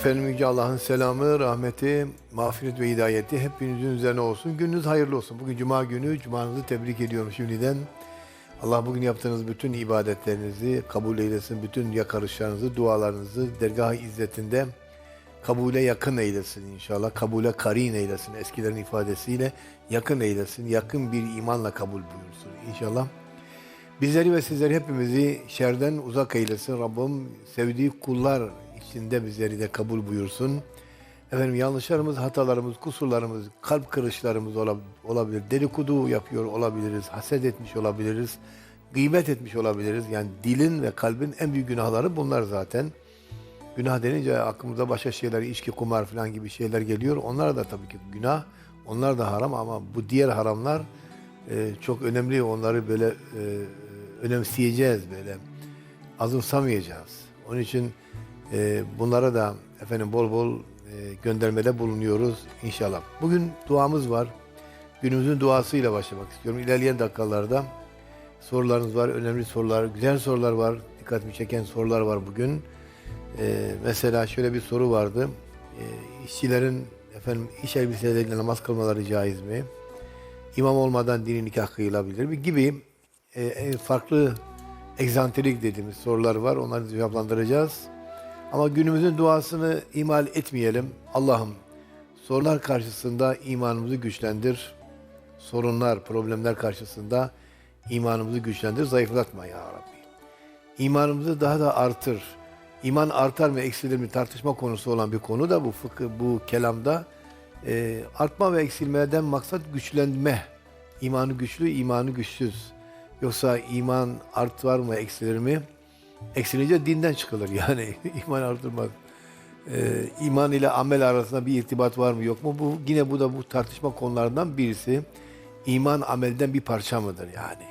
Efendim Yüce Allah'ın selamı, rahmeti, mağfiret ve hidayeti hepinizin üzerine olsun. Gününüz hayırlı olsun. Bugün Cuma günü. Cumanızı tebrik ediyorum şimdiden. Allah bugün yaptığınız bütün ibadetlerinizi kabul eylesin. Bütün yakarışlarınızı, dualarınızı dergah-ı izzetinde kabule yakın eylesin inşallah. Kabule karin eylesin. Eskilerin ifadesiyle yakın eylesin. Yakın bir imanla kabul buyursun inşallah. Bizleri ve sizleri hepimizi şerden uzak eylesin. Rabbim sevdiği kullar içinde bizleri de kabul buyursun. Efendim yanlışlarımız, hatalarımız, kusurlarımız, kalp kırışlarımız ola- olabilir. Dedikodu yapıyor olabiliriz, haset etmiş olabiliriz, gıybet etmiş olabiliriz. Yani dilin ve kalbin en büyük günahları bunlar zaten. Günah denince aklımıza başka şeyler, içki, kumar falan gibi şeyler geliyor. Onlar da tabii ki günah, onlar da haram ama bu diğer haramlar e, çok önemli. Onları böyle e, önemseyeceğiz böyle. Azımsamayacağız. Onun için e, bunlara da efendim bol bol e, göndermede bulunuyoruz inşallah. Bugün duamız var. Günümüzün duasıyla başlamak istiyorum. İlerleyen dakikalarda sorularınız var, önemli sorular, güzel sorular var. Dikkatimi çeken sorular var bugün. E, mesela şöyle bir soru vardı. E, işçilerin efendim iş elbiseleriyle namaz kılmaları caiz mi? İmam olmadan dini nikah kıyılabilir mi? Gibi e, e, farklı egzantrik dediğimiz sorular var. Onları cevaplandıracağız. Ama günümüzün duasını ihmal etmeyelim. Allah'ım sorular karşısında imanımızı güçlendir. Sorunlar, problemler karşısında imanımızı güçlendir. Zayıflatma ya Rabbi. İmanımızı daha da artır. İman artar mı eksilir mi tartışma konusu olan bir konu da bu fıkıh, bu kelamda e, artma ve eksilmeden maksat güçlenme. İmanı güçlü, imanı güçsüz. Yoksa iman art var mı, eksilir mi? Eksilince dinden çıkılır yani. iman artırmaz. Ee, iman ile amel arasında bir irtibat var mı yok mu? Bu yine bu da bu tartışma konularından birisi. İman amelden bir parça mıdır yani?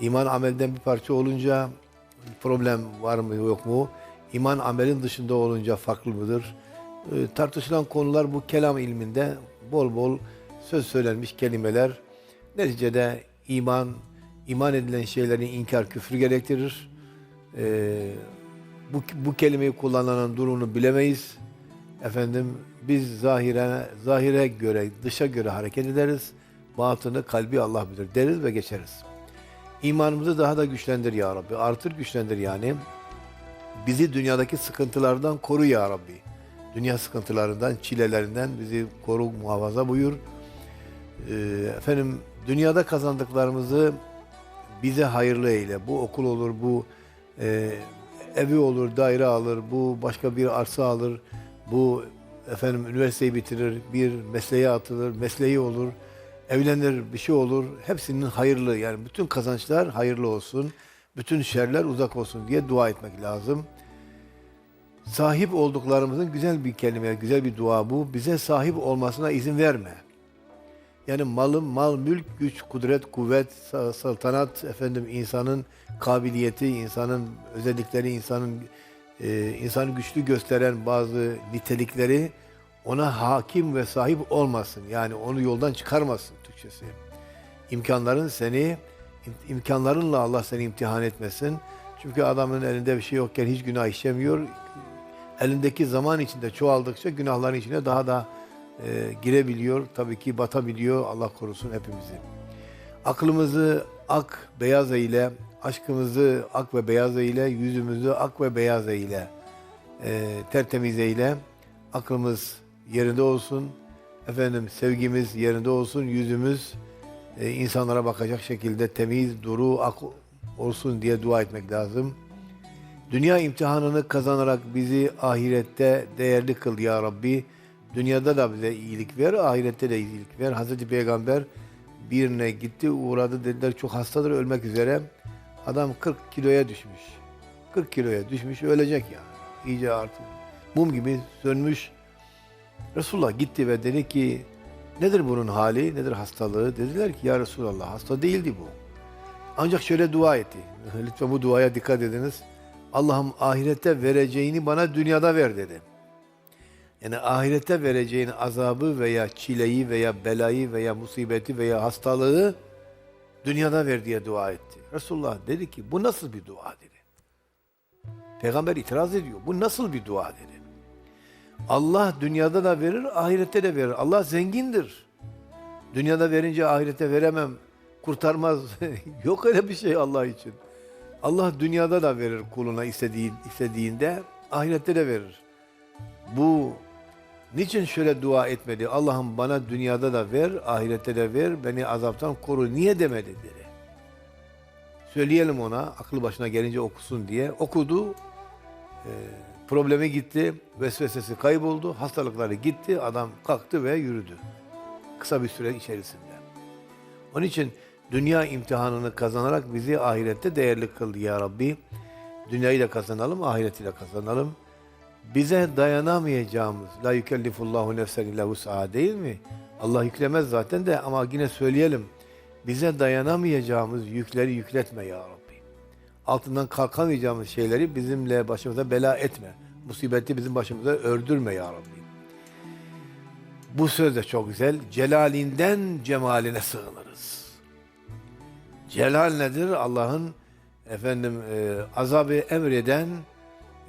İman amelden bir parça olunca problem var mı yok mu? İman amelin dışında olunca farklı mıdır? Ee, tartışılan konular bu kelam ilminde bol bol söz söylenmiş kelimeler. Neticede iman, iman edilen şeylerin inkar küfrü gerektirir. Ee, bu, bu kelimeyi kullananın durumunu bilemeyiz. Efendim biz zahire, zahire göre, dışa göre hareket ederiz. Batını, kalbi Allah bilir deriz ve geçeriz. İmanımızı daha da güçlendir ya Rabbi. Artır güçlendir yani. Bizi dünyadaki sıkıntılardan koru ya Rabbi. Dünya sıkıntılarından, çilelerinden bizi koru, muhafaza buyur. Ee, efendim dünyada kazandıklarımızı bize hayırlı eyle. Bu okul olur, bu e, evi olur, daire alır, bu başka bir arsa alır, bu efendim üniversiteyi bitirir, bir mesleğe atılır, mesleği olur, evlenir, bir şey olur. Hepsinin hayırlı yani bütün kazançlar hayırlı olsun, bütün şerler uzak olsun diye dua etmek lazım. Sahip olduklarımızın güzel bir kelime, güzel bir dua bu. Bize sahip olmasına izin verme. Yani malım, mal, mülk, güç, kudret, kuvvet, sa- saltanat, efendim insanın kabiliyeti, insanın özellikleri, insanın e, insanı güçlü gösteren bazı nitelikleri ona hakim ve sahip olmasın. Yani onu yoldan çıkarmasın Türkçesi. İmkanların seni, im- imkanlarınla Allah seni imtihan etmesin. Çünkü adamın elinde bir şey yokken hiç günah işlemiyor. Elindeki zaman içinde çoğaldıkça günahların içine daha da e, girebiliyor. Tabii ki batabiliyor. Allah korusun hepimizi. Aklımızı ak beyaz eyle, aşkımızı ak ve beyaz eyle, yüzümüzü ak ve beyaz eyle, e, tertemiz eyle. Aklımız yerinde olsun, efendim sevgimiz yerinde olsun, yüzümüz e, insanlara bakacak şekilde temiz, duru, ak olsun diye dua etmek lazım. Dünya imtihanını kazanarak bizi ahirette değerli kıl ya Rabbi. Dünyada da bize iyilik ver, ahirette de iyilik ver. Hazreti Peygamber birine gitti, uğradı dediler çok hastadır, ölmek üzere. Adam 40 kiloya düşmüş. 40 kiloya düşmüş, ölecek ya. İyice artık mum gibi sönmüş. Resulullah gitti ve dedi ki nedir bunun hali, nedir hastalığı? Dediler ki ya Resulallah hasta değildi bu. Ancak şöyle dua etti. Lütfen bu duaya dikkat ediniz. Allah'ım ahirette vereceğini bana dünyada ver dedi. Yani ahirette vereceğin azabı veya çileyi veya belayı veya musibeti veya hastalığı dünyada ver diye dua etti. Resulullah dedi ki bu nasıl bir dua dedi. Peygamber itiraz ediyor. Bu nasıl bir dua dedi. Allah dünyada da verir, ahirette de verir. Allah zengindir. Dünyada verince ahirete veremem, kurtarmaz. Yok öyle bir şey Allah için. Allah dünyada da verir kuluna istediği, istediğinde, ahirette de verir. Bu niçin şöyle dua etmedi? Allah'ım bana dünyada da ver, ahirette de ver, beni azaptan koru. Niye demedi dedi. Söyleyelim ona, aklı başına gelince okusun diye. Okudu, e, problemi gitti, vesvesesi kayboldu, hastalıkları gitti, adam kalktı ve yürüdü. Kısa bir süre içerisinde. Onun için dünya imtihanını kazanarak bizi ahirette değerli kıldı ya Rabbi. Dünyayı da kazanalım, ahireti de kazanalım. Bize dayanamayacağımız, la yükellifullahu nefsen illa vus'aha değil mi? Allah yüklemez zaten de ama yine söyleyelim. Bize dayanamayacağımız yükleri yükletme ya Rabbi. Altından kalkamayacağımız şeyleri bizimle başımıza bela etme. Musibeti bizim başımıza ördürme ya Rabbi. Bu söz de çok güzel. Celalinden cemaline sığınırız. Celal nedir? Allah'ın efendim e, azabı emreden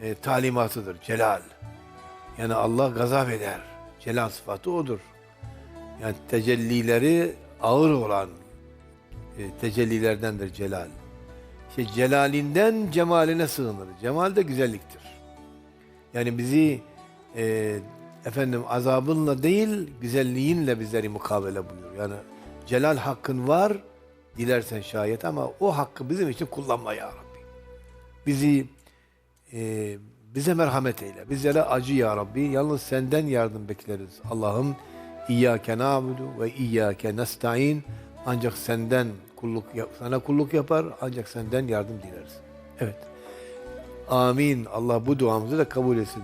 e, talimatıdır. Celal. Yani Allah gazap eder. Celal sıfatı odur. Yani tecellileri ağır olan e, tecellilerdendir celal. İşte celalinden cemaline sığınır. Cemal de güzelliktir. Yani bizi e, efendim azabınla değil güzelliğinle bizleri mukabele buyur. Yani celal hakkın var dilersen şayet ama o hakkı bizim için kullanma ya Rabbi. Bizi e, bize merhamet eyle. Bizlere acı ya Rabbi. Yalnız senden yardım bekleriz. Allah'ım İyyâke nâbudu ve İyyâke nesta'in. Ancak senden kulluk sana kulluk yapar ancak senden yardım dileriz. Evet. Amin. Allah bu duamızı da kabul etsin.